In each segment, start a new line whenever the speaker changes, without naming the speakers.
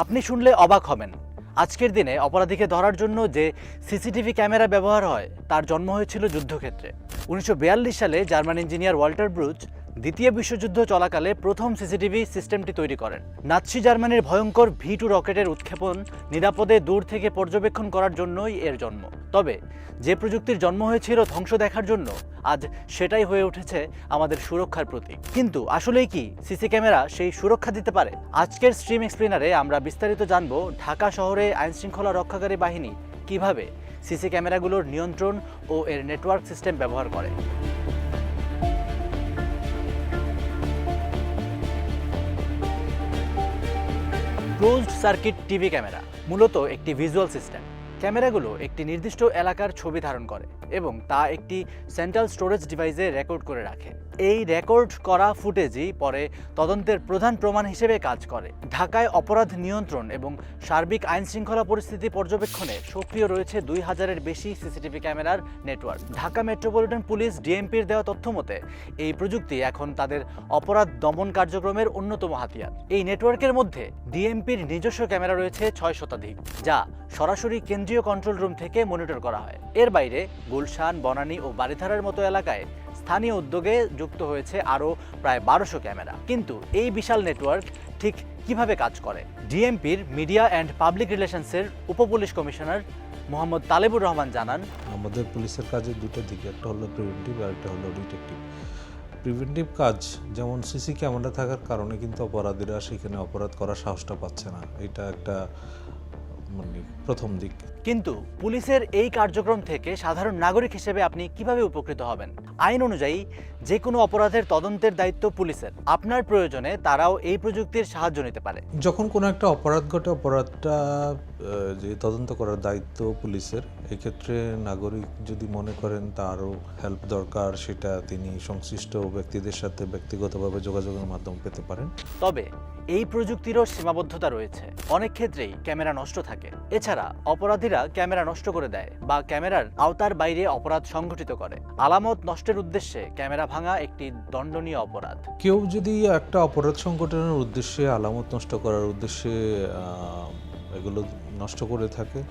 আপনি শুনলে অবাক হবেন। আজকের দিনে অপরাধীকে ধরার জন্য যে সিসিটিভি ক্যামেরা ব্যবহার হয়, তার জন্ম হয়েছিল যুদ্ধক্ষেত্রে। উনিশশো বিয়াল্লিশ সালে জার্মান ইঞ্জিনিয়ার ওয়াল্টার ব্রুচ দ্বিতীয় বিশ্বযুদ্ধ চলাকালে প্রথম সিসিটিভি সিস্টেমটি তৈরি করেন। নাৎসি জার্মানির ভয়ঙ্কর ভি টু রকেটের উৎক্ষেপণ নিরাপদে দূর থেকে পর্যবেক্ষণ করার জন্যই এর জন্ম। তবে, যে প্রযুক্তির জন্ম হয়েছিল ধ্বংস দেখার জন্য, আজ সেটাই হয়ে উঠেছে আমাদের সুরক্ষার প্রতীক। কিন্তু আসলেই কি সিসি ক্যামেরা সেই সুরক্ষা দিতে পারে? আজকের স্ট্রিম এক্সপ্লেনারে আমরা বিস্তারিত জানব ঢাকা শহরে আইন শৃঙ্খলা রক্ষাকারী বাহিনী কীভাবে সিসি ক্যামেরাগুলোর নিয়ন্ত্রণ ও এর নেটওয়ার্ক সিস্টেম ব্যবহার করে। ক্লোজড সার্কিট টিভি ক্যামেরা মূলত একটি ভিজুয়াল সিস্টেম। ক্যামেরাগুলো একটি নির্দিষ্ট এলাকার ছবি ধারণ করে এবং তা একটি সেন্ট্রাল স্টোরেজ ডিভাইসে রেকর্ড করে রাখে। এই রেকর্ড করা ফুটেজই পরে তদন্তের প্রধান প্রমাণ হিসেবে কাজ করে। ঢাকায় অপরাধ নিয়ন্ত্রণ এবং সার্বিক আইন শৃঙ্খলা পরিস্থিতি পর্যবেক্ষণে সক্রিয় রয়েছে দুই হাজারের বেশি সিসিটিভি ক্যামেরার নেটওয়ার্ক ঢাকা মেট্রোপলিটন পুলিশ ডিএমপির দেওয়া তথ্য মতে, এই প্রযুক্তি এখন তাদের অপরাধ দমন কার্যক্রমের অন্যতম হাতিয়ার। এই নেটওয়ার্কের মধ্যে ডিএমপির নিজস্ব ক্যামেরা রয়েছে ছয় শতাধিক, যা সরাসরি কেন্দ্রীয় কন্ট্রোল রুম থেকে মনিটর করা হয়। এর বাইরে গুলশান, বনানী ও বারিধারার মতো এলাকায় স্থানীয় উদ্যোগে যুক্ত হয়েছে আরও প্রায় বারোশো ক্যামেরা। কিন্তু এই বিশাল নেটওয়ার্ক ঠিক কীভাবে কাজ করে? ডিএমপির মিডিয়া অ্যান্ড পাবলিক রিলেশনসের উপপুলিশ কমিশনার মোহাম্মদ তালেবুর রহমান জানান,
আমাদের পুলিশের কাজের দুটো দিক, একটা হলো প্রিভেন্টিভ আর একটা হলো ডিটেকটিভ প্রিভেন্টিভ কাজ, যেমন সিসি ক্যামেরা থাকার কারণে কিন্তু অপরাধীরা সেখানে অপরাধ করার সাহসটা পাচ্ছে না। এটা একটা মানে প্রথম দিক।
কিন্তু পুলিশের এই কার্যক্রম থেকে সাধারণ নাগরিক হিসেবে আপনি কীভাবে উপকৃত হবেন? আইন অনুযায়ী যে কোনো অপরাধের তদন্তের দায়িত্ব পুলিশের। আপনার প্রয়োজনে তারাও এই প্রযুক্তির সাহায্য নিতে পারে।
যখন কোনো একটা অপরাধ ঘটে অপরাধটা যে তদন্ত করার দায়িত্ব পুলিশের এক্ষেত্রে নাগরিক যদি মনে করেন তারও হেল্প দরকার সেটা তিনি সংশ্লিষ্ট ব্যক্তিদের সাথে ব্যক্তিগতভাবে যোগাযোগের মাধ্যমে পেতে পারেন।
তবে এই প্রযুক্তিরও সীমাবদ্ধতা রয়েছে। অনেক ক্ষেত্রেই ক্যামেরা নষ্ট থাকে। এছাড়া অপরাধীরা ক্যামেরা নষ্ট করে দেয় বা ক্যামেরার আওতার বাইরে অপরাধ সংঘটিত করে। আলামত নষ্টের উদ্দেশ্যে ক্যামেরা ভাঙা একটি দণ্ডনীয় অপরাধ।
কেউ যদি একটা অপরাধ সংগঠনের উদ্দেশ্যে আলামত নষ্ট করার উদ্দেশ্যে এগুলো নষ্ট করে থাকে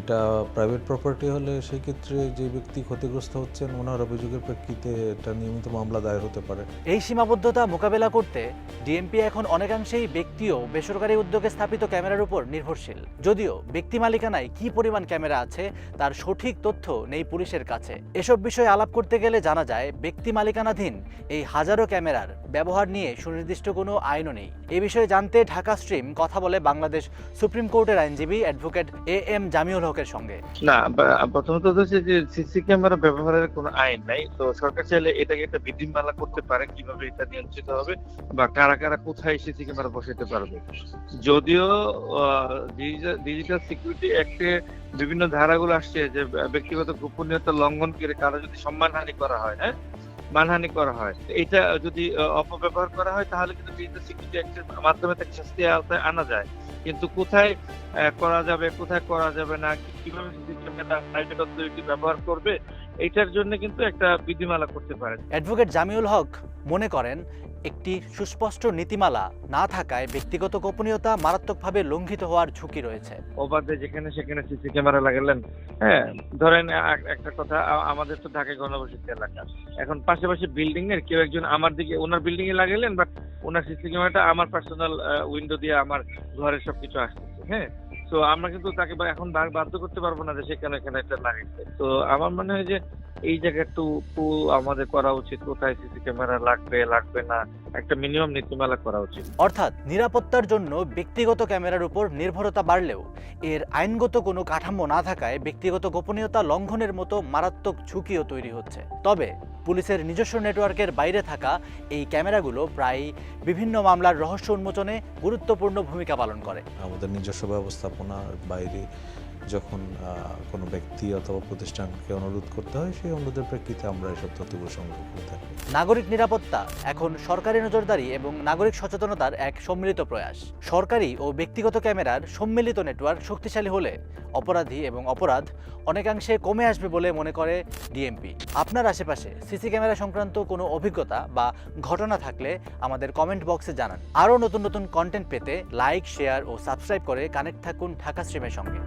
এটা প্রাইভেট প্রপার্টি হলে সেই ক্ষেত্রে যে ব্যক্তি ক্ষতিগ্রস্ত হচ্ছেন, ওনার অভিযোগের প্রেক্ষিতে এটা নিয়মিত মামলা দায়ের হতে পারে।
এই সীমাবদ্ধতা মোকাবেলা করতে ডিএমপি এখন অনেকাংশেই ব্যক্তি ও বেসরকারি উদ্যোগে স্থাপিত ক্যামেরার উপর নির্ভরশীল। যদিও ব্যক্তি মালিকানায় কি পরিমাণ ক্যামেরা আছে, তার সঠিক তথ্য নেই পুলিশের কাছে। এসব বিষয়ে আলাপ করতে গেলে জানা যায়, ব্যক্তি মালিকানাধীন এই হাজারো ক্যামেরার ব্যবহার নিয়ে সুনির্দিষ্ট কোনো আইনও নেই। এ বিষয়ে জানতে ঢাকা স্ট্রিম কথা বলে বাংলাদেশ সুপ্রিম কোর্টের আইনজীবী অ্যাডভোকেট এ এম জামিউল হকের সঙ্গে?
না প্রথমত হচ্ছে যে সিসি ক্যামেরা ব্যবহারের কোনো আইন নাই। তো সরকার চাইলে এটাকে একটা বিধিমালা করতে পারে, কীভাবে এটা নিয়ন্ত্রিত হবে বা কারা কারা কোথায় সিসি ক্যামেরা বসাতে পারবে। যদিও ডিজিটাল সিকিউরিটি অ্যাক্টে বিভিন্ন ধারাগুলো আসছে যে ব্যক্তিগত গোপনীয়তা লঙ্ঘন করে কারও যদি সম্মানহানি করা হয় হ্যাঁ? মানহানি করা হয়। এটা যদি অপব্যবহার করা হয়, তাহলে কিন্তু ডিজিটাল সিকিউরিটি অ্যাক্টের মাধ্যমে তাকে শাস্তি আওতায় আনা যায়। কিন্তু কোথায় করা যাবে কোথায় করা যাবে না কীভাবে ব্যবহার করবে এটার জন্য কিন্তু একটা বিধিমালা করতে পারে
অ্যাডভোকেট জামিউল হক মনে করেন একটি সুস্পষ্ট নীতিমালা না থাকায় ব্যক্তিগত গোপনীয়তা মারাত্মকভাবে লঙ্ঘিত হওয়ার ঝুঁকি রয়েছে।
অবাধে যেখানে সেখানে সিসি ক্যামেরা লাগালেন হ্যাঁ ধরেন একটা কথা আমাদের তো ঢাকায় ঘনবসতি এলাকা। এখন পাশাপাশি বিল্ডিং এর কেউ একজন আমার দিকে ওনার বিল্ডিং এ লাগাইলেন বাট ওনার সিসি ক্যামেরাটা আমার পার্সোনাল উইন্ডো দিয়ে আমার ঘরের সবকিছু আসতেছে হ্যাঁ। তো আমরা কিন্তু তাকে এখন বাধ্য করতে পারব না যে সেখানে এখানে একটা লাগাইছে তো আমার মনে হয় যে এই জায়গাটু আমাদের করা উচিত। কোথায় সিসি ক্যামেরা লাগবে লাগবে না? একটা মিনিমাম নীতিমালা করা উচিত।
অর্থাৎ নিরাপত্তার জন্য ব্যক্তিগত ক্যামেরার উপর নির্ভরতা বাড়লেও এর আইনগত কোনো কাঠামো না থাকায় ব্যক্তিগত গোপনীয়তা লঙ্ঘনের মতো মারাত্মক ঝুঁকিও তৈরি হচ্ছে। তবে পুলিশের নিজস্ব নেটওয়ার্কের বাইরে থাকা এই ক্যামেরাগুলো প্রায় বিভিন্ন মামলার রহস্য উন্মোচনে গুরুত্বপূর্ণ ভূমিকা পালন করে।
আমাদের নিজস্ব ব্যবস্থাপনার বাইরে যখন কোনো ব্যক্তি অথবা প্রতিষ্ঠানকে অনুরোধ করতে হয়, সেই অনুরোধের প্রেক্ষিতে আমরা এসব তথ্যগুলো সংগ্রহ করে থাকি।
নাগরিক নিরাপত্তা এখন সরকারি নজরদারি এবং নাগরিক সচেতনতার এক সম্মিলিত প্রয়াস। সরকারি ও ব্যক্তিগত ক্যামেরার সম্মিলিত নেটওয়ার্ক শক্তিশালী হলে অপরাধী এবং অপরাধ অনেকাংশে কমে আসবে বলে মনে করে ডিএমপি। আপনার আশেপাশে সিসি ক্যামেরা সংক্রান্ত কোনো অভিজ্ঞতা বা ঘটনা থাকলে আমাদের কমেন্ট বক্সে জানান। আরও নতুন নতুন কন্টেন্ট পেতে লাইক শেয়ার ও সাবস্ক্রাইব করে কানেক্ট থাকুন ঢাকা স্ট্রিমের সঙ্গে।